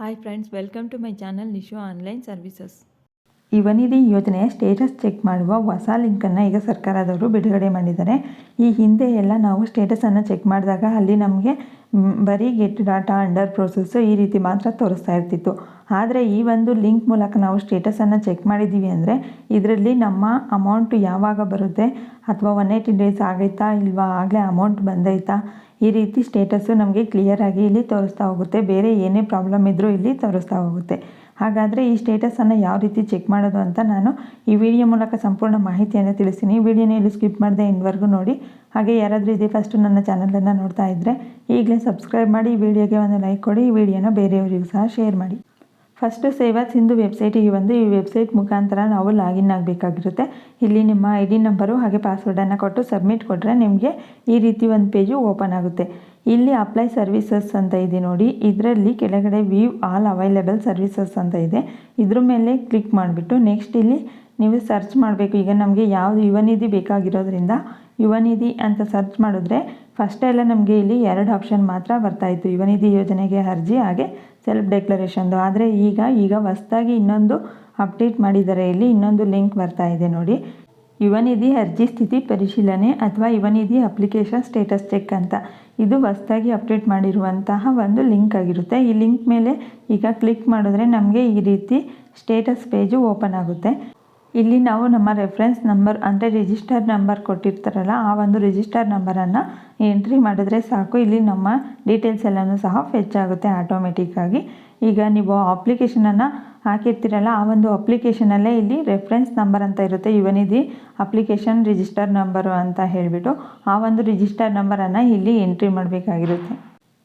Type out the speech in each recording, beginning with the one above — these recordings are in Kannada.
Hi friends welcome to my channel Nishu online services Yuvanidhi ಯೋಜನೆಯ ಸ್ಟೇಟಸ್ ಚೆಕ್ ಮಾಡುವ ಹೊಸ ಲಿಂಕನ್ನು ಈಗ ಸರ್ಕಾರದವರು ಬಿಡುಗಡೆ ಮಾಡಿದ್ದಾರೆ. ಈ ಹಿಂದೆ ಎಲ್ಲ ನಾವು ಸ್ಟೇಟಸನ್ನು ಚೆಕ್ ಮಾಡಿದಾಗ ಅಲ್ಲಿ ನಮಗೆ ಬರೀ ಗೆಟ್ ಡಾಟಾ ಅಂಡರ್ ಪ್ರೋಸೆಸ್ಸು ಈ ರೀತಿ ಮಾತ್ರ ತೋರಿಸ್ತಾ ಇರ್ತಿತ್ತು. ಆದರೆ ಈ ಒಂದು ಲಿಂಕ್ ಮೂಲಕ ನಾವು ಸ್ಟೇಟಸನ್ನು ಚೆಕ್ ಮಾಡಿದ್ದೀವಿ ಅಂದರೆ ಇದರಲ್ಲಿ ನಮ್ಮ ಅಮೌಂಟ್ ಯಾವಾಗ ಬರುತ್ತೆ, ಅಥವಾ ಒನ್ ಏಯ್ಟಿ ಡೇಸ್ ಆಗೈತಾ, ಇಲ್ವಾ, ಆಗಲೇ ಅಮೌಂಟ್ ಬಂದೈತಾ ಈ ರೀತಿ ಸ್ಟೇಟಸ್ಸು ನಮಗೆ ಕ್ಲಿಯರಾಗಿ ಇಲ್ಲಿ ತೋರಿಸ್ತಾ ಹೋಗುತ್ತೆ. ಬೇರೆ ಏನೇ ಪ್ರಾಬ್ಲಮ್ ಇದ್ದರೂ ಇಲ್ಲಿ ತೋರಿಸ್ತಾ ಹೋಗುತ್ತೆ. ಹಾಗಾದರೆ ಈ ಸ್ಟೇಟಸನ್ನು ಯಾವ ರೀತಿ ಚೆಕ್ ಮಾಡೋದು ಅಂತ ನಾನು ಈ ವಿಡಿಯೋ ಮೂಲಕ ಸಂಪೂರ್ಣ ಮಾಹಿತಿಯನ್ನು ತಿಳಿಸ್ತೀನಿ. ವಿಡಿಯೋನ ಇಲ್ಲಿ ಸ್ಕಿಪ್ ಮಾಡದೆ ಇನ್ವರೆಗೂ ನೋಡಿ. ಹಾಗೆ ಯಾರಾದರೂ ಇದೇ ಫಸ್ಟು ನನ್ನ ಚಾನಲನ್ನು ನೋಡ್ತಾ ಇದ್ದರೆ ಈಗಲೇ ಸಬ್ಸ್ಕ್ರೈಬ್ ಮಾಡಿ, ಈ ವಿಡಿಯೋಗೆ ಒಂದು ಲೈಕ್ ಕೊಡಿ, ಈ ವಿಡಿಯೋನ ಬೇರೆಯವರಿಗೂ ಸಹ ಶೇರ್ ಮಾಡಿ. ಫಸ್ಟು ಸೇವಾ ಸಿಂಧು ವೆಬ್ಸೈಟಿಗೆ ಬಂದು ಈ ವೆಬ್ಸೈಟ್ ಮುಖಾಂತರ ನಾವು ಲಾಗಿನ್ ಆಗಬೇಕಾಗಿರುತ್ತೆ. ಇಲ್ಲಿ ನಿಮ್ಮ ಐ ಡಿ ನಂಬರು ಹಾಗೆ ಪಾಸ್ವರ್ಡನ್ನು ಕೊಟ್ಟು ಸಬ್ಮಿಟ್ ಕೊಟ್ಟರೆ ನಿಮಗೆ ಈ ರೀತಿ ಒಂದು ಪೇಜು ಓಪನ್ ಆಗುತ್ತೆ. ಇಲ್ಲಿ ಅಪ್ಲೈ ಸರ್ವಿಸಸ್ ಅಂತ ಇದೆ ನೋಡಿ. ಇದರಲ್ಲಿ ಕೆಳಗಡೆ ವ್ಯೂ ಆಲ್ ಅವೈಲೇಬಲ್ ಸರ್ವಿಸಸ್ ಅಂತ ಇದೆ. ಇದ್ರ ಮೇಲೆ ಕ್ಲಿಕ್ ಮಾಡಿಬಿಟ್ಟು ನೆಕ್ಸ್ಟ್ ಇಲ್ಲಿ ನೀವು ಸರ್ಚ್ ಮಾಡಬೇಕು. ಈಗ ನಮಗೆ ಯಾವುದು ಯುವನಿಧಿ ಬೇಕಾಗಿರೋದ್ರಿಂದ ಯುವನಿಧಿ ಅಂತ ಸರ್ಚ್ ಮಾಡಿದ್ರೆ ಫಸ್ಟ್ ಎಲ್ಲ ನಮಗೆ ಇಲ್ಲಿ ಎರಡು ಆಪ್ಷನ್ ಮಾತ್ರ ಬರ್ತಾಯಿತ್ತು ಯುವನಿಧಿ ಯೋಜನೆಗೆ ಅರ್ಜಿ, ಹಾಗೆ ಸೆಲ್ಫ್ ಡೆಕ್ಲರೇಷನ್ದು ಆದರೆ ಈಗ ಈಗ ಹೊಸ್ದಾಗಿ ಇನ್ನೊಂದು ಅಪ್ಡೇಟ್ ಮಾಡಿದ್ದಾರೆ. ಇಲ್ಲಿ ಇನ್ನೊಂದು ಲಿಂಕ್ ಬರ್ತಾ ಇದೆ ನೋಡಿ. ಯುವನಿಧಿ ಅರ್ಜಿ ಸ್ಥಿತಿ ಪರಿಶೀಲನೆ ಅಥವಾ ಯುವನಿಧಿ ಅಪ್ಲಿಕೇಶನ್ ಸ್ಟೇಟಸ್ ಚೆಕ್ ಅಂತ. ಇದು ಹೊಸ್ದಾಗಿ ಅಪ್ಡೇಟ್ ಮಾಡಿರುವಂತಹ ಒಂದು ಲಿಂಕ್ ಆಗಿರುತ್ತೆ. ಈ ಲಿಂಕ್ ಮೇಲೆ ಈಗ ಕ್ಲಿಕ್ ಮಾಡಿದ್ರೆ ನಮಗೆ ಈ ರೀತಿ ಸ್ಟೇಟಸ್ ಪೇಜು ಓಪನ್ ಆಗುತ್ತೆ. ಇಲ್ಲಿ ನಾವು ನಮ್ಮ ರೆಫರೆನ್ಸ್ ನಂಬರ್ ಅಂದರೆ ರಿಜಿಸ್ಟರ್ ನಂಬರ್ ಕೊಟ್ಟಿರ್ತಾರಲ್ಲ, ಆ ಒಂದು ರಿಜಿಸ್ಟರ್ ನಂಬರನ್ನು ಎಂಟ್ರಿ ಮಾಡಿದ್ರೆ ಸಾಕು. ಇಲ್ಲಿ ನಮ್ಮ ಡೀಟೇಲ್ಸ್ ಎಲ್ಲನೂ ಸಹ ಫೆಚ್ ಆಗುತ್ತೆ ಆಟೋಮೆಟಿಕ್ಕಾಗಿ ಈಗ ನೀವು ಅಪ್ಲಿಕೇಶನನ್ನು ಹಾಕಿರ್ತೀರಲ್ಲ, ಆ ಒಂದು ಅಪ್ಲಿಕೇಶನಲ್ಲೇ ಇಲ್ಲಿ ರೆಫರೆನ್ಸ್ ನಂಬರ್ ಅಂತ ಇರುತ್ತೆ. ಯುವನಿಧಿ ಅಪ್ಲಿಕೇಶನ್ ರಿಜಿಸ್ಟರ್ ನಂಬರು ಅಂತ ಹೇಳಿಬಿಟ್ಟು ಆ ಒಂದು ರಿಜಿಸ್ಟರ್ ನಂಬರನ್ನು ಇಲ್ಲಿ ಎಂಟ್ರಿ ಮಾಡಬೇಕಾಗಿರುತ್ತೆ.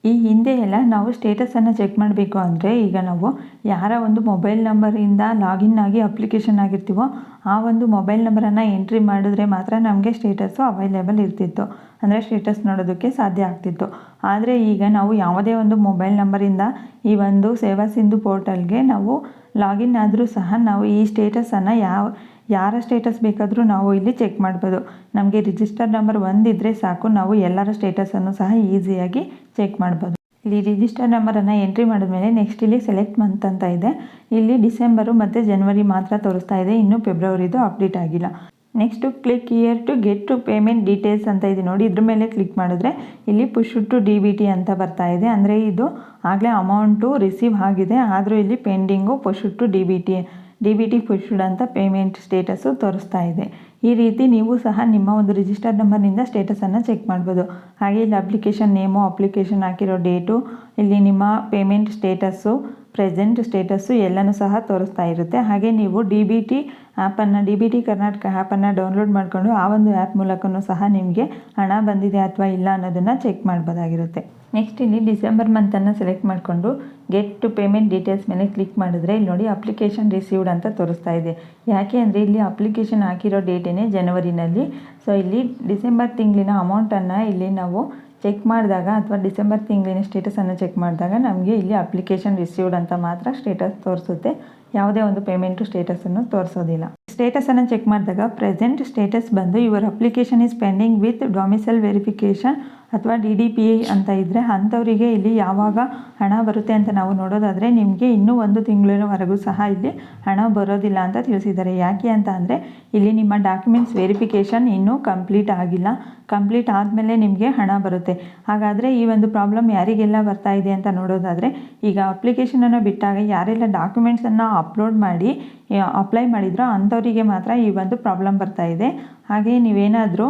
ಈ ಹಿಂದೆ ಎಲ್ಲ ನಾವು ಸ್ಟೇಟಸನ್ನು ಚೆಕ್ ಮಾಡಬೇಕು ಅಂದರೆ ಈಗ ನಾವು ಯಾರ ಒಂದು ಮೊಬೈಲ್ ನಂಬರಿಂದ ಲಾಗಿನ್ ಆಗಿ ಅಪ್ಲಿಕೇಶನ್ ಆಗಿರ್ತೀವೋ ಆ ಒಂದು ಮೊಬೈಲ್ ನಂಬರನ್ನು ಎಂಟ್ರಿ ಮಾಡಿದ್ರೆ ಮಾತ್ರ ನಮಗೆ ಸ್ಟೇಟಸ್ಸು ಅವೈಲೇಬಲ್ ಇರ್ತಿತ್ತು. ಅಂದರೆ ಸ್ಟೇಟಸ್ ನೋಡೋದಕ್ಕೆ ಸಾಧ್ಯ ಆಗ್ತಿತ್ತು. ಆದರೆ ಈಗ ನಾವು ಯಾವುದೇ ಒಂದು ಮೊಬೈಲ್ ನಂಬರಿಂದ ಈ ಒಂದು ಸೇವಾ ಸಿಂಧು ಪೋರ್ಟಲ್ಗೆ ನಾವು ಲಾಗಿನ್ ಆದರೂ ಸಹ ನಾವು ಈ ಸ್ಟೇಟಸನ್ನು ಯಾವ ಯಾರ ಸ್ಟೇಟಸ್ ಬೇಕಾದರೂ ನಾವು ಇಲ್ಲಿ ಚೆಕ್ ಮಾಡ್ಬೋದು. ನಮಗೆ ರಿಜಿಸ್ಟರ್ ನಂಬರ್ ಒಂದಿದ್ದರೆ ಸಾಕು. ನಾವು ಎಲ್ಲರ ಸ್ಟೇಟಸನ್ನು ಸಹ ಈಸಿಯಾಗಿ ಚೆಕ್ ಮಾಡ್ಬೋದು. ಇಲ್ಲಿ ರಿಜಿಸ್ಟರ್ ನಂಬರನ್ನು ಎಂಟ್ರಿ ಮಾಡಿದ್ಮೇಲೆ ನೆಕ್ಸ್ಟ್ ಇಲ್ಲಿ ಸೆಲೆಕ್ಟ್ ಮಂತ್ ಅಂತ ಇದೆ. ಇಲ್ಲಿ ಡಿಸೆಂಬರು ಮತ್ತು ಜನವರಿ ಮಾತ್ರ ತೋರಿಸ್ತಾ ಇದೆ. ಇನ್ನು ಫೆಬ್ರವರಿದು ಅಪ್ಡೇಟ್ ಆಗಿಲ್ಲ. Next click here to get to payment details ಅಂತ ಇದೆ. ನೋಡಿ, ಇದ್ರ ಮೇಲೆ ಕ್ಲಿಕ್ ಮಾಡಿದ್ರೆ ಇಲ್ಲಿ push to D B T ಅಂತ ಬರ್ತಾ ಇದೆ. ಅಂದರೆ ಇದು ಆಗಲೇ ಅಮೌಂಟು ರಿಸೀವ್ ಆಗಿದೆ. ಆದರೂ ಇಲ್ಲಿ pending push to D B T D B T pushed ಅಂತ ಪೇಮೆಂಟ್ ಸ್ಟೇಟಸ್ಸು ತೋರಿಸ್ತಾ ಇದೆ. ಈ ರೀತಿ ನೀವು ಸಹ ನಿಮ್ಮ ಒಂದು ರಿಜಿಸ್ಟರ್ ನಂಬರ್ನಿಂದ ಸ್ಟೇಟಸನ್ನು ಚೆಕ್ ಮಾಡ್ಬೋದು. ಹಾಗೆ ಇಲ್ಲಿ ಅಪ್ಲಿಕೇಶನ್ ನೇಮು ಅಪ್ಲಿಕೇಶನ್ ಹಾಕಿರೋ ಡೇಟು ಇಲ್ಲಿ ನಿಮ್ಮ ಪೇಮೆಂಟ್ ಸ್ಟೇಟಸ್ಸು ಪ್ರೆಸೆಂಟ್ ಸ್ಟೇಟಸ್ಸು ಎಲ್ಲನೂ ಸಹ ತೋರಿಸ್ತಾ ಇರುತ್ತೆ. ಹಾಗೆ ನೀವು ಡಿ ಬಿ ಟಿ ಆ್ಯಪನ್ನು, ಡಿ ಬಿ ಟಿ ಕರ್ನಾಟಕ ಆ್ಯಪನ್ನು ಡೌನ್ಲೋಡ್ ಮಾಡಿಕೊಂಡು ಆ ಒಂದು ಆ್ಯಪ್ ಮೂಲಕವೂ ಸಹ ನಿಮಗೆ ಹಣ ಬಂದಿದೆ ಅಥವಾ ಇಲ್ಲ ಅನ್ನೋದನ್ನು ಚೆಕ್ ಮಾಡ್ಬೋದಾಗಿರುತ್ತೆ. ನೆಕ್ಸ್ಟ್ ಇಲ್ಲಿ ಡಿಸೆಂಬರ್ ಮಂತನ್ನು ಸೆಲೆಕ್ಟ್ ಮಾಡಿಕೊಂಡು ಗೆಟ್ ಟು ಪೇಮೆಂಟ್ ಡೀಟೇಲ್ಸ್ ಮೇಲೆ ಕ್ಲಿಕ್ ಮಾಡಿದ್ರೆ ಇಲ್ಲಿ ನೋಡಿ ಅಪ್ಲಿಕೇಶನ್ ರಿಸೀವ್ಡ್ ಅಂತ ತೋರಿಸ್ತಾ ಇದೆ. ಯಾಕೆ ಅಂದರೆ ಇಲ್ಲಿ ಅಪ್ಲಿಕೇಶನ್ ಹಾಕಿರೋ ಡೇಟೇನೆ ಜನವರಿನಲ್ಲಿ. ಸೊ ಇಲ್ಲಿ ಡಿಸೆಂಬರ್ ತಿಂಗಳಿನ ಅಮೌಂಟನ್ನು ಇಲ್ಲಿ ನಾವು ಚೆಕ್ ಮಾಡಿದಾಗ ಅಥವಾ ಡಿಸೆಂಬರ್ ತಿಂಗಳಿನ ಸ್ಟೇಟಸನ್ನು ಚೆಕ್ ಮಾಡಿದಾಗ ನಮಗೆ ಇಲ್ಲಿ ಅಪ್ಲಿಕೇಶನ್ ರಿಸೀವ್ಡ್ ಅಂತ ಮಾತ್ರ ಸ್ಟೇಟಸ್ ತೋರಿಸುತ್ತೆ. ಯಾವುದೇ ಒಂದು ಪೇಮೆಂಟು ಸ್ಟೇಟಸನ್ನು ತೋರಿಸೋದಿಲ್ಲ. ಸ್ಟೇಟಸನ್ನು ಚೆಕ್ ಮಾಡಿದಾಗ ಪ್ರೆಸೆಂಟ್ ಸ್ಟೇಟಸ್ ಬಂದು your application is pending with domicile verification ಅಥವಾ ಡಿ ಡಿ ಪಿ ಐ ಅಂತ ಇದ್ದರೆ ಅಂಥವರಿಗೆ ಇಲ್ಲಿ ಯಾವಾಗ ಹಣ ಬರುತ್ತೆ ಅಂತ ನಾವು ನೋಡೋದಾದರೆ ನಿಮಗೆ ಇನ್ನೂ ಒಂದು ತಿಂಗಳಿನವರೆಗೂ ಸಹ ಇಲ್ಲಿ ಹಣ ಬರೋದಿಲ್ಲ ಅಂತ ತಿಳಿಸಿದ್ದಾರೆ. ಯಾಕೆ ಅಂತ ಅಂದರೆ ಇಲ್ಲಿ ನಿಮ್ಮ ಡಾಕ್ಯುಮೆಂಟ್ಸ್ ವೆರಿಫಿಕೇಷನ್ ಇನ್ನೂ ಕಂಪ್ಲೀಟ್ ಆಗಿಲ್ಲ. ಕಂಪ್ಲೀಟ್ ಆದಮೇಲೆ ನಿಮಗೆ ಹಣ ಬರುತ್ತೆ. ಹಾಗಾದರೆ ಈ ಒಂದು ಪ್ರಾಬ್ಲಮ್ ಯಾರಿಗೆಲ್ಲ ಬರ್ತಾ ಇದೆ ಅಂತ ನೋಡೋದಾದರೆ ಈಗ ಅಪ್ಲಿಕೇಶನನ್ನು ಬಿಟ್ಟಾಗ ಯಾರೆಲ್ಲ ಡಾಕ್ಯುಮೆಂಟ್ಸನ್ನು ಅಪ್ಲೋಡ್ ಮಾಡಿ ಅಪ್ಲೈ ಮಾಡಿದ್ರೋ ಅಂಥವರಿಗೆ ಮಾತ್ರ ಈ ಒಂದು ಪ್ರಾಬ್ಲಮ್ ಬರ್ತಾ ಇದೆ. ಹಾಗೆ ನೀವೇನಾದರೂ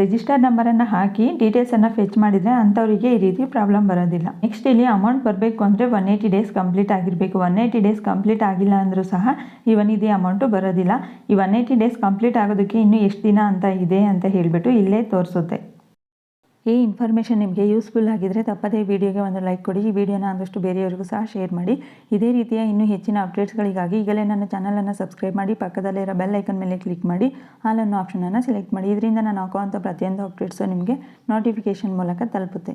ರಿಜಿಸ್ಟರ್ ನಂಬರನ್ನು ಹಾಕಿ ಡೀಟೇಲ್ಸನ್ನು ಫೆಚ್ ಮಾಡಿದರೆ ಅಂಥವರಿಗೆ ಈ ರೀತಿ ಪ್ರಾಬ್ಲಮ್ ಬರೋದಿಲ್ಲ. ನೆಕ್ಸ್ಟ್ ಇಲ್ಲಿ ಅಮೌಂಟ್ ಬರಬೇಕು ಅಂದರೆ ಒನ್ ಏಯ್ಟಿ ಡೇಸ್ ಕಂಪ್ಲೀಟ್ ಆಗಿರಬೇಕು. ಒನ್ ಏಯ್ಟಿ ಡೇಸ್ ಕಂಪ್ಲೀಟ್ ಆಗಿಲ್ಲ ಅಂದರೂ ಸಹ ಈ ಇದೇ ಅಮೌಂಟು ಬರೋದಿಲ್ಲ. ಈ ಒನ್ ಏಯ್ಟಿ ಡೇಸ್ ಕಂಪ್ಲೀಟ್ ಆಗೋದಕ್ಕೆ ಇನ್ನೂ ಎಷ್ಟು ದಿನ ಅಂತ ಇದೆ ಅಂತ ಹೇಳಿಬಿಟ್ಟು ಇಲ್ಲೇ ತೋರಿಸುತ್ತೆ. ಈ ಇನ್ಫಾರ್ಮೇಷನ್ ನಿಮಗೆ ಯೂಸ್ಫುಲ್ ಆಗಿದ್ದರೆ ತಪ್ಪದೇ ವಿಡಿಯೋಗೆ ಒಂದು ಲೈಕ್ ಕೊಡಿ. ಈ ವಿಡಿಯೋನ ಆದಷ್ಟು ಬೇರೆಯವರಿಗೂ ಸಹ ಶೇರ್ ಮಾಡಿ. ಇದೇ ರೀತಿಯ ಇನ್ನೂ ಹೆಚ್ಚಿನ ಅಪ್ಡೇಟ್ಸ್ಗಳಿಗಾಗಿ ಈಗಲೇ ನನ್ನ ಚಾನಲನ್ನು ಸಬ್ಸ್ಕ್ರೈಬ್ ಮಾಡಿ ಪಕ್ಕದಲ್ಲಿರೋ ಬೆಲ್ ಐಕನ್ ಮೇಲೆ ಕ್ಲಿಕ್ ಮಾಡಿ ಹಾಲನ್ನು ಅನ್ನೋ ಆಪ್ಷನನ್ನು ಸೆಲೆಕ್ಟ್ ಮಾಡಿ. ಇದರಿಂದ ನಾನು ಹಾಕುವಂಥ ಪ್ರತಿಯೊಂದು ಅಪ್ಡೇಟ್ಸು ನಿಮಗೆ ನೋಟಿಫಿಕೇಷನ್ ಮೂಲಕ ತಲುಪುತ್ತೆ.